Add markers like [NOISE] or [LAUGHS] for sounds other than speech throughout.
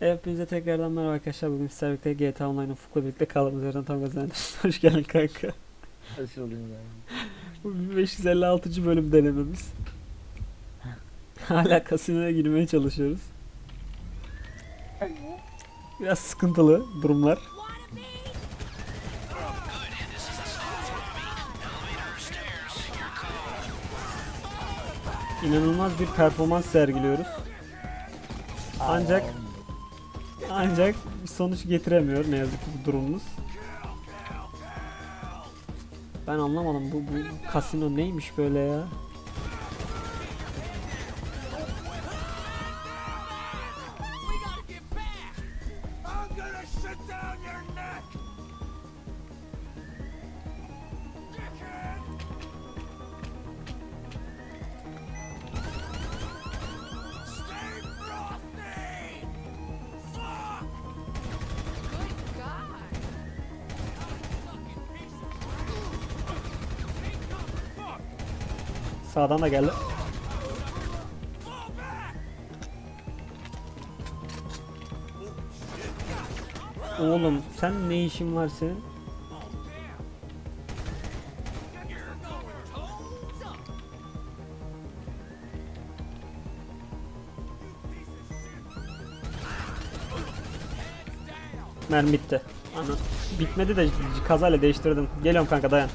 Hepinize tekrardan merhaba arkadaşlar. Bugün sizlerle birlikte GTA Online Ufuk'la birlikte kaldığımız yerden tam kazandık. [LAUGHS] Hoş geldin kanka. Hoş buldum yani. Bu 556. bölüm denememiz. Hala kasinoya girmeye çalışıyoruz. Biraz sıkıntılı durumlar. İnanılmaz bir performans sergiliyoruz. Ancak ancak sonuç getiremiyor ne yazık ki bu durumumuz. Ben anlamadım bu, bu kasino neymiş böyle ya? Sağdan da geldi. Oğlum sen ne işin var senin? Mermi bitti. Ana. Bitmedi de kazayla değiştirdim. Geliyorum kanka dayan.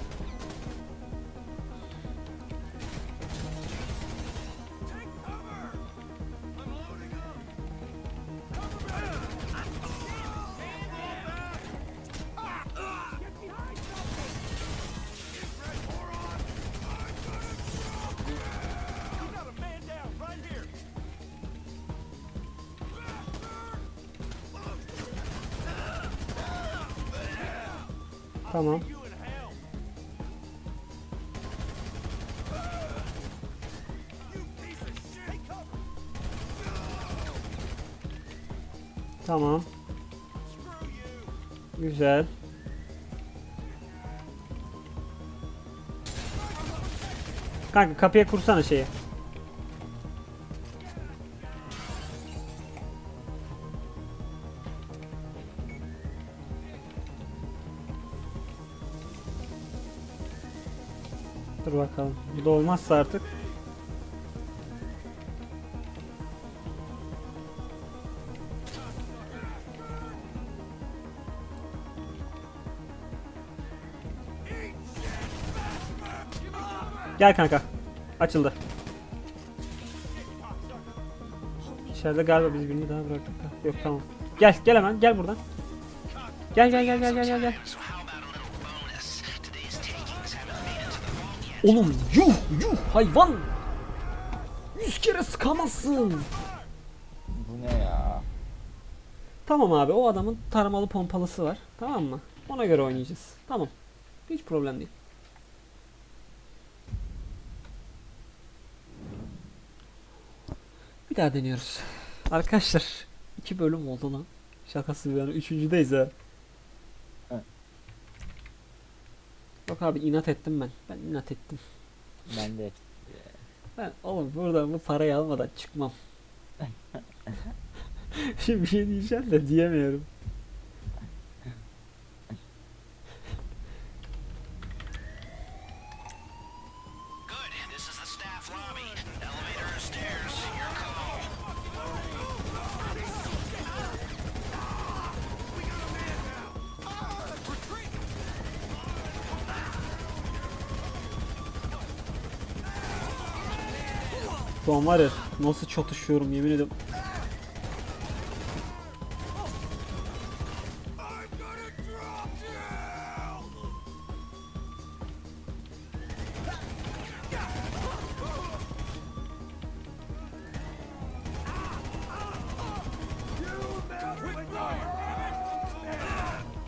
Tamam. You! Güzel. Kanka kapıya kursana şeyi. Dur bakalım. Bu da olmazsa artık. Gel kanka. Açıldı. İçeride galiba biz birini daha bıraktık da. Yok tamam. Gel gel hemen gel buradan. Gel gel gel gel gel gel Oğlum yuh yuh hayvan. Yüz kere sıkamazsın. Bu ne ya? Tamam abi o adamın taramalı pompalısı var. Tamam mı? Ona göre oynayacağız. Tamam. Hiç problem değil. Bir daha deniyoruz. Arkadaşlar iki bölüm oldu lan. Şakası bir yana. Üçüncüdeyiz ha. Evet. Yok abi inat ettim ben. Ben inat ettim. Ben de Ben oğlum buradan bu parayı almadan çıkmam. [LAUGHS] Şimdi bir şey diyeceğim de diyemiyorum. Şu an var ya nasıl çatışıyorum yemin ederim.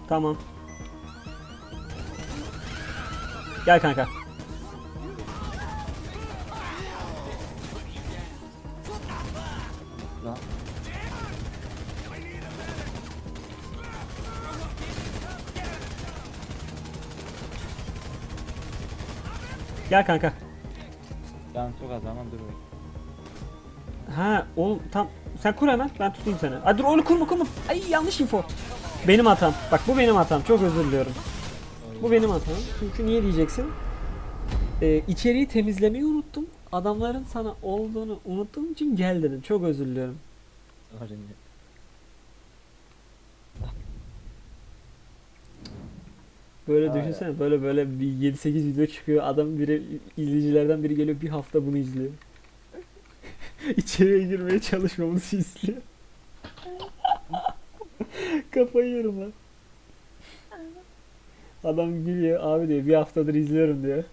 Tamam. Gel kanka. Gel kanka. Can çok az ama dur. Ha oğlum tam Sen kur hemen ben tutayım seni. Ay dur onu kurma kurma. Ay yanlış info. Benim hatam. Bak bu benim hatam. Çok özür diliyorum. Bu benim hatam. Çünkü niye diyeceksin? Ee, içeriği temizlemeyi unuttum. Adamların sana olduğunu unuttuğum için gel dedim. Çok özür diliyorum. Öğrenci. Böyle Aa, düşünsene böyle böyle bir 7-8 video çıkıyor. Adam biri izleyicilerden biri geliyor bir hafta bunu izliyor. [LAUGHS] İçeriye girmeye çalışmamızı izliyor. [LAUGHS] Kafayı yerim lan. Adam gülüyor abi diyor bir haftadır izliyorum diyor.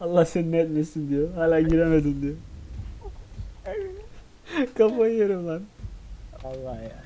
Allah seni ne etmesin diyor. Hala giremedin diyor. [LAUGHS] Kafayı yerim lan. Allah ya.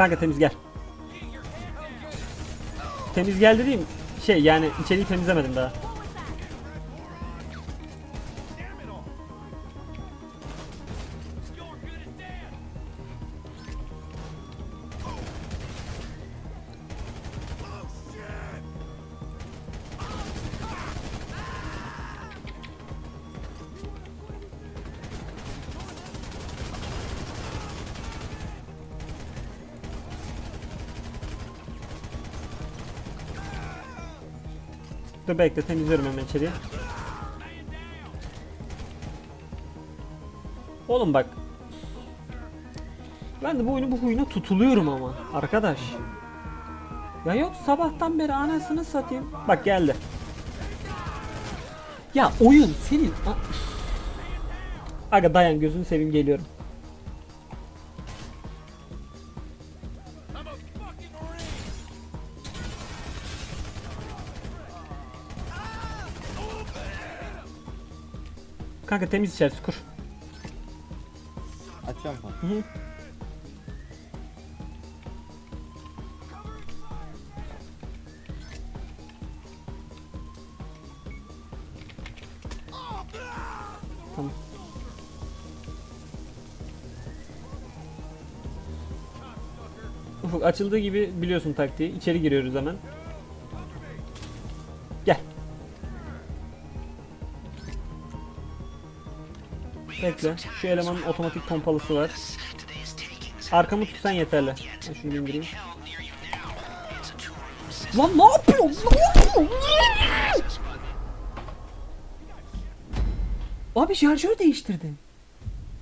Kanka temiz gel. Temiz gel dediğim şey yani içeriği temizlemedim daha. Dur bekle temizliyorum hemen içeriği. Oğlum bak. Ben de bu oyunu bu huyuna tutuluyorum ama arkadaş. Ya yok sabahtan beri anasını satayım. Bak geldi. Ya oyun senin... Aga dayan gözünü seveyim geliyorum. Kanka temiz içerisi kur. Açıyorum bak. Hı hı. Tamam. Ufuk açıldığı gibi biliyorsun taktiği. İçeri giriyoruz hemen. Bekle. Şu elemanın otomatik pompalısı var. Arkamı tutsan yeterli. Ben şunu indireyim. Lan ne yapıyorsun? Ne yapıyorsun? Abi şarjör değiştirdin.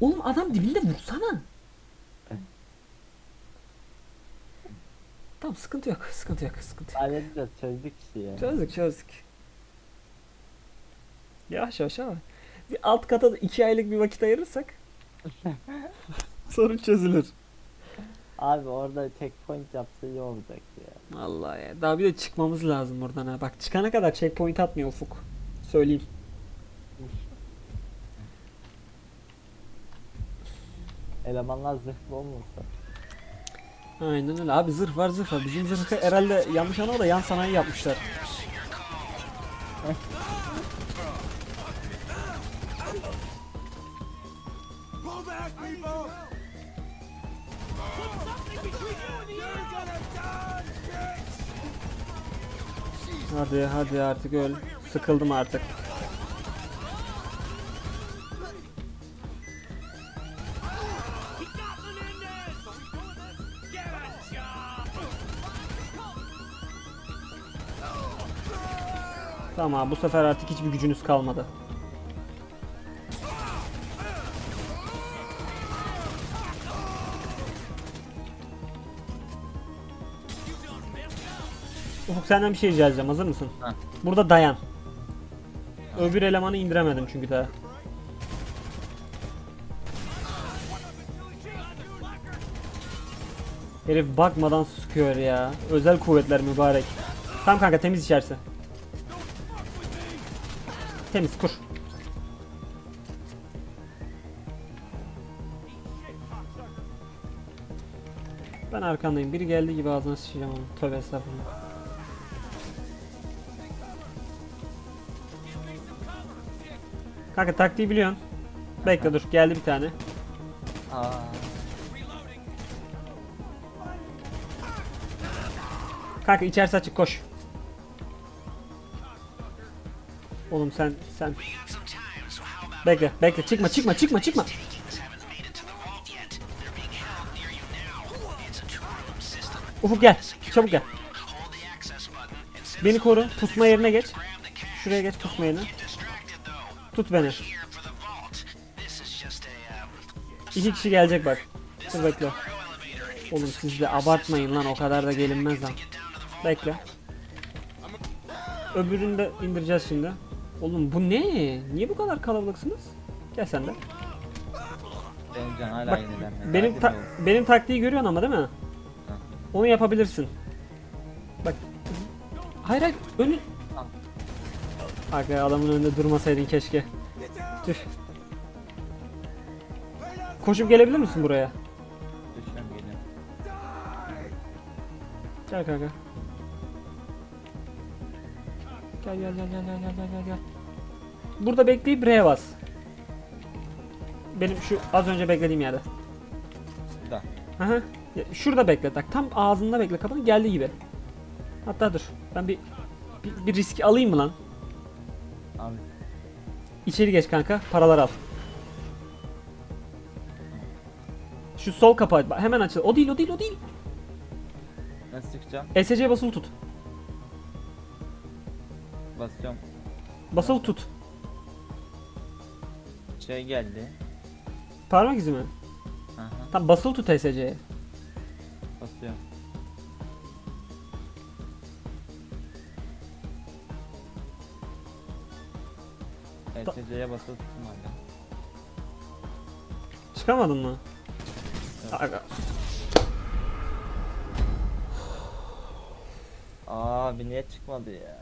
Oğlum adam dibinde vursana. Tamam sıkıntı yok. Sıkıntı yok. Sıkıntı yok. Halledeceğiz çözdük işte ya. Çözdük çözdük. Yavaş yavaş ama. Bir alt kata da iki aylık bir vakit ayırırsak [LAUGHS] sorun çözülür. Abi orada checkpoint yapsa iyi olacak ya. Vallahi ya. Daha bir de çıkmamız lazım oradan ha. Bak çıkana kadar checkpoint atmıyor Ufuk. Söyleyeyim. Elemanlar zırhlı olmasa. Aynen öyle. Abi zırh var zırh var. Bizim zırhı herhalde yanlış anlama da yan sanayi yapmışlar. [LAUGHS] back, people! Put something between you and the You're gonna die, bitch! Hadi hadi artık öl. Sıkıldım artık. Tamam bu sefer artık hiçbir gücünüz kalmadı. Senden bir şey rica edeceğim. Hazır mısın? Ha. Burada dayan. Öbür elemanı indiremedim çünkü daha. Herif bakmadan sıkıyor ya. Özel kuvvetler mübarek. Tamam kanka temiz içerisi. Temiz kur. Ben arkandayım. Biri geldi gibi ağzına sıçacağım onu. Tövbe estağfurullah. Kanka taktiği biliyorsun. Bekle dur geldi bir tane. Aa. Kanka içerisi açık koş. Oğlum sen sen. Bekle bekle çıkma çıkma çıkma çıkma. Ufuk gel. Çabuk gel. Beni koru. Pusma yerine geç. Şuraya geç pusma yerine a um, İki kişi gelecek bak. Dur bekle. Oğlum siz de abartmayın lan o kadar da gelinmez lan. Bekle. Öbürünü de indireceğiz şimdi. Oğlum bu ne? Niye bu kadar kalabalıksınız? Gel sen de. Hala Bak yenilenmedi. benim ta- benim taktiği görüyorsun ama değil mi? Onu yapabilirsin. Bak. Hayır hayır önü. Aga adamın önünde durmasaydın keşke. Tüh. Koşup gelebilir misin buraya? Gel kanka. Gel gel gel gel gel gel gel gel. Burada bekleyip R'ye bas. Benim şu az önce beklediğim yerde. Da. Aha. Şurada bekle tak. Tam ağzında bekle kapının geldiği gibi. Hatta dur. Ben bir, bir, bir riski alayım mı lan? Abi İçeri geç kanka. Paralar al. Şu sol. Bak, Hemen açıl. O değil, o değil, o değil. nasıl çıkacağım? ESC basılı tut. Basıyorum. Basılı tut. Şey geldi. Parmak izi mi? Aha. Tam basılı tut ESC'ye. Basıyorum. ETC'ye basılı tuttum. Çıkamadın mı? Evet. Aga. Abi niye çıkmadı ya?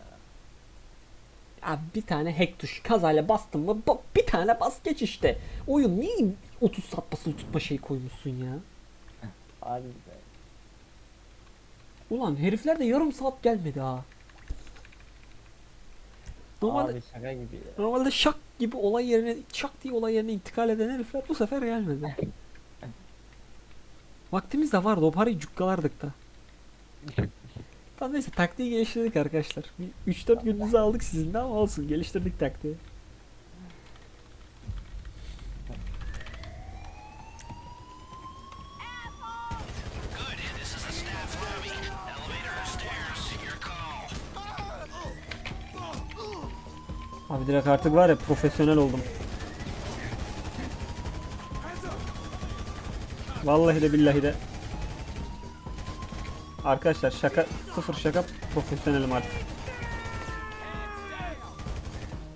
Abi bir tane hack tuş kazayla bastın mı ba- bir tane bas geç işte. Oyun niye 30 saat basılı tutma şeyi koymuşsun ya? Abi be. Ulan herifler de yarım saat gelmedi ha. Normalde, Abi şaka gibi ya. normalde şak gibi olay yerine şak diye olay yerine intikal eden herifler bu sefer gelmedi. [LAUGHS] Vaktimiz de vardı o parayı cukkalardık da. Tamam neyse taktiği geliştirdik arkadaşlar. Bir 3-4 gününüzü aldık sizin de ama olsun geliştirdik taktiği. Direkt artık var ya profesyonel oldum. Vallahi de billahi de. Arkadaşlar şaka sıfır şaka profesyonelim artık.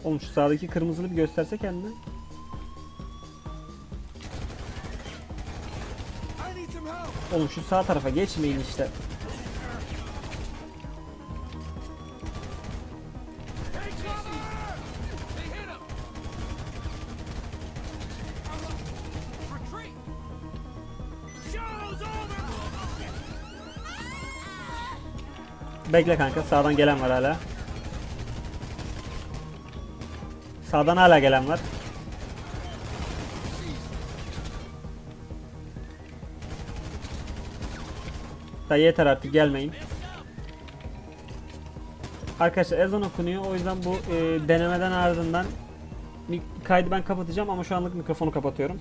Oğlum şu sağdaki kırmızılı bir gösterse kendine. I need some help. Oğlum şu sağ tarafa geçmeyin işte. Bekle kanka sağdan gelen var hala. Sağdan hala gelen var. Da yeter artık gelmeyin. Arkadaşlar ezan okunuyor o yüzden bu e, denemeden ardından kaydı ben kapatacağım ama şu anlık mikrofonu kapatıyorum.